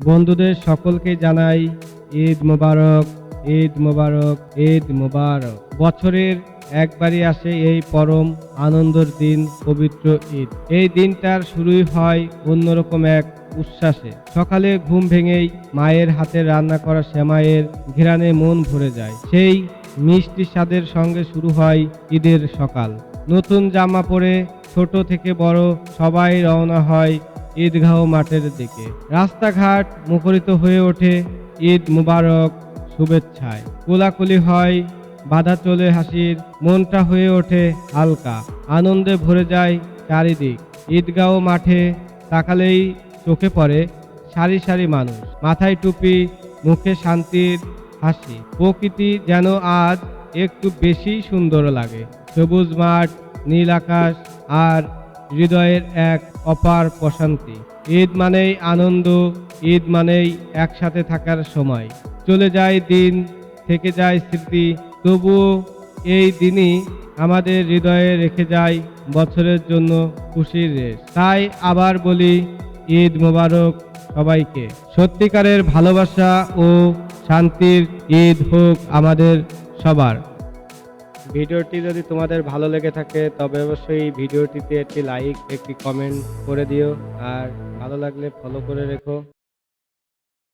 বন্ধুদের সকলকে জানাই ঈদ মোবারক ঈদ মোবারক ঈদ মোবারক। বছরের একবারই আসে এই পরম আনন্দের দিন, পবিত্র ঈদ। এই দিনটার শুরুই হয় অন্যরকম এক উচ্ছ্বাসে। সকালে ঘুম ভেঙেই মায়ের হাতে রান্না করা সেমাইয়ের ঘেরানে মন ভরে যায়। সেই মিষ্টি স্বাদের সঙ্গে শুরু হয় ঈদের সকাল। নতুন জামা পরে ছোট থেকে বড় সবাই রওনা হয় ঈদগাহ মাঠের দিকে। রাস্তাঘাট মুখরিত হয়ে ওঠে ঈদ মুবারক শুভেচ্ছায়। কোলাকুলি হয়, বাধা চলে হাসির, মনটা হয়ে ওঠে হালকা, আনন্দে ভরে যায় চারিদিক। ঈদগাহ মাঠে তাকালেই চোখে পড়ে সারি সারি মানুষ, মাথায় টুপি, মুখে শান্তির হাসি। প্রকৃতি যেন আজ একটু বেশি সুন্দর লাগে। সবুজ মাঠ, নীল আকাশ আর হৃদয়ের এক অপার প্রশান্তি। ঈদ মানেই আনন্দ, ঈদ মানেই একসাথে থাকার সময়। চলে যায় দিন, থেকে যায় স্মৃতি, তবুও এই দিনই আমাদের হৃদয়ে রেখে যায় বছরের জন্য খুশির রেশ। তাই আবার বলি, ঈদ মোবারক সবাইকে। সত্যিকারের ভালোবাসা ও শান্তির ঈদ হোক আমাদের সবার। ভিডিওটি যদি তোমাদের ভালো লেগে থাকে, তবে অবশ্যই ভিডিওটিতে একটি লাইক একটি কমেন্ট করে দিও। আর ভালো লাগলে ফলো করে রেখো।